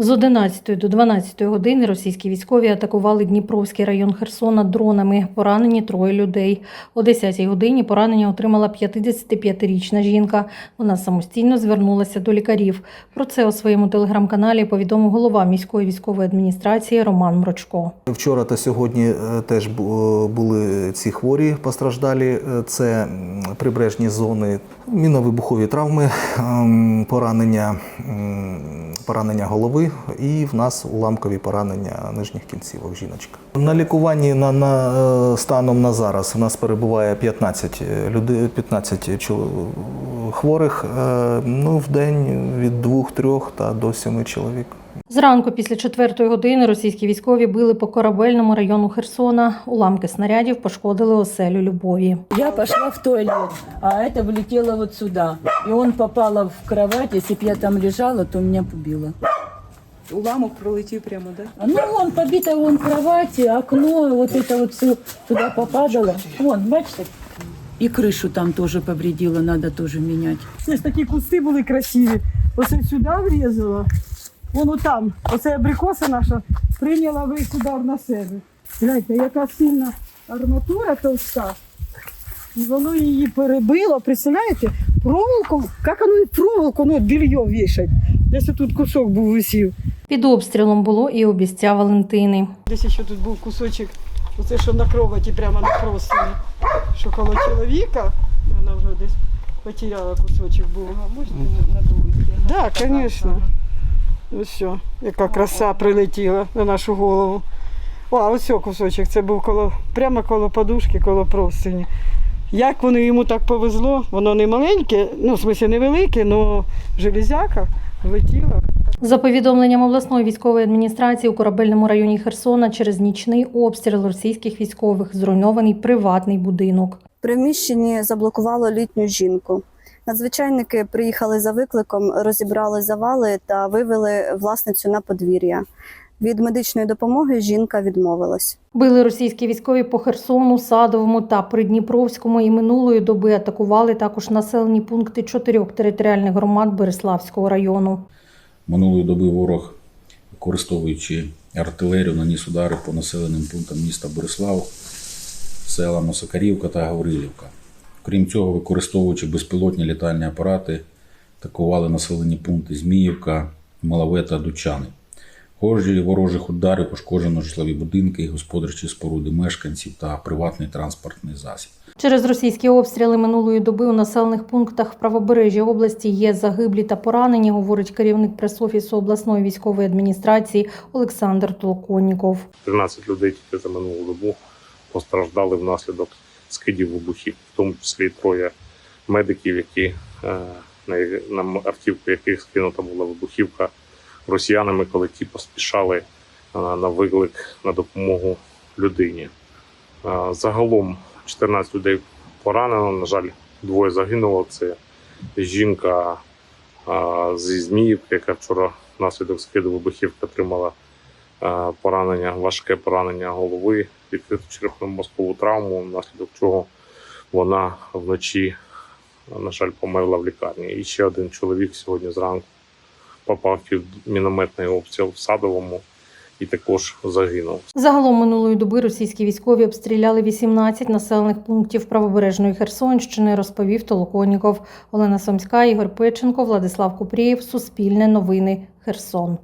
З 11 до 12 години російські військові атакували Дніпровський район Херсона дронами. Поранені троє людей. О 10 годині поранення отримала 55-річна жінка. Вона самостійно звернулася до лікарів. Про це у своєму телеграм-каналі повідомив голова міської військової адміністрації Роман Мрочко. Вчора та сьогодні е, теж були ці хворі постраждалі. Е, Це прибережні зони, міновибухові травми, ем, поранення, поранення голови і в нас уламкові поранення нижніх кінцівок. Жіночка на лікуванні на, на е, станом на зараз у нас перебуває 15 людей, 15 чол- хворих. Е, Ну в день від 2-3 та до 7 чоловік. Зранку після четвертої години російські військові били по корабельному району Херсона. Уламки снарядів пошкодили оселю Любові. Я пошла в туалет, а это влетело вот сюда. И он попала в кровать, если бы я там лежала, то меня побило. Уламок пролетів прямо, да? А Ну, он побита, вон кровати, окно, вот это вот все туда попадало. Вон, бачите? И крышу там тоже повредило, надо тоже менять. Це ж такі кусти були красиві. Оце сюди врізала. Воно там. Оце абрикоса наша прийняла весь удар на себе. Гляньте, яка сильна арматура товста. І воно її перебило, представляєте? Проволоку, як воно і проволоку, ну, більйо вішать. Десь тут кусок був висів. Під обстрілом було і обіця Валентини. Десь ще тут був кусочок, оце що на кроваті, прямо на простині, що коло чоловіка, вона вже десь потеряла кусочок був. можете на? Так, да, звісно. Ось що, яка краса прилетіла на нашу голову. О, а ось кусочок, це був коло, прямо коло подушки, коло простині. Як воно йому так повезло, воно не маленьке, ну, в смысле невелике, але железяка влетіла. За повідомленням обласної військової адміністрації у корабельному районі Херсона через нічний обстріл російських військових зруйнований приватний будинок. Приміщенні заблокувало літню жінку. Надзвичайники приїхали за викликом, розібрали завали та вивели власницю на подвір'я. Від медичної допомоги жінка відмовилась. Били російські військові по Херсону, Садовому та Придніпровському і минулої доби атакували також населені пункти чотирьох територіальних громад Береславського району. Минулої доби ворог, використовуючи артилерію, наніс удари по населеним пунктам міста Борислав, селам Мосакарівка та Гаврилівка. Крім цього, використовуючи безпілотні літальні апарати, атакували населені пункти Зміївка, Малаве та Дучани. Кожні ворожих ударів пошкоджено житлові будинки, господарчі споруди мешканців та приватний транспортний засіб. Через російські обстріли минулої доби у населених пунктах в правобережжя області є загиблі та поранені, говорить керівник прес-офісу обласної військової адміністрації Олександр Толоконніков. 13 людей тільки за минулу добу постраждали внаслідок скидів вибухів, в тому числі троє медиків, які е, на, на автівку яких скинута була вибухівка росіянами, коли ті поспішали е, на виклик на допомогу людині. Е, Загалом 14 людей поранено. На жаль, двоє загинуло. Це жінка е, зі Зміївки, яка вчора внаслідок скиду вибухівки отримала поранення, важке поранення голови, відкриту черепно-мозкову травму, внаслідок чого вона вночі, на жаль, померла в лікарні. І ще один чоловік сьогодні зранку попав під мінометний обстріл в Садовому і також загинув. Загалом минулої доби російські військові обстріляли 18 населених пунктів правобережної Херсонщини, розповів Толоконіков. Олена Сомська, Ігор Печенко, Владислав Купрієв, Суспільне новини, Херсон.